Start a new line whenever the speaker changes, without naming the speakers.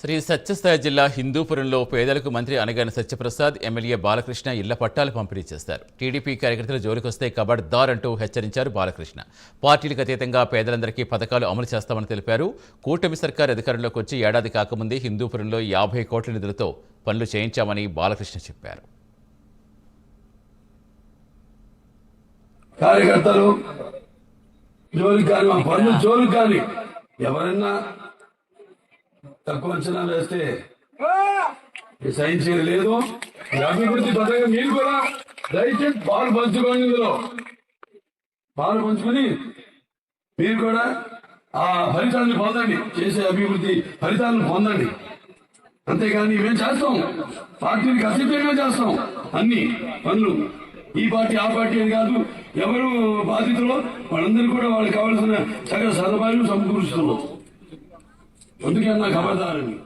శ్రీ సత్యసాయి జిల్లా హిందూపురంలో పేదలకు మంత్రి అనగాని సత్యప్రసాద్ ఎమ్మెల్యే బాలకృష్ణ ఇళ్ళ పట్టాలు పంపిణీ చేస్తారు. టీడీపీ కార్యకర్తలు జోలికొస్తే కబడ్దార్ అంటూ హెచ్చరించారు బాలకృష్ణ. పార్టీలకు అతీతంగా పేదలందరికీ పథకాలు అమలు చేస్తామని తెలిపారు. కూటమి సర్కార్ అధికారంలోకి వచ్చి ఏడాది కాకముందే హిందూపురంలో యాభై కోట్ల నిధులతో పనులు చేయించామని బాలకృష్ణ చెప్పారు.
కార్యకర్తలు జోలి కానీ మా పనులు కానీ ఎవరైనా తక్కువ అంచనా వేస్తే ఈ సహించేది లేదు. అభివృద్ధి పథకం మీరు కూడా దయచేసి పాలు పంచుకోండి ఇందులో. పాలు పంచుకొని మీరు కూడా ఆ ఫలితాలను పొందండి. చేసే అభివృద్ధి ఫలితాలను పొందండి. అంతేగాని మేము చేస్తాం. పార్టీకి అతీతంగా చేస్తాం. అన్ని పనులు ఈ పార్టీ ఆ పార్టీ అని కాదు ఎవరు బాధితులు వాళ్ళందరూ కూడా వాళ్ళకి కావాల్సిన సకల సదుపాయాలు సమకూరుస్తున్నాం. అందుకే నాకు అబద్ధాలని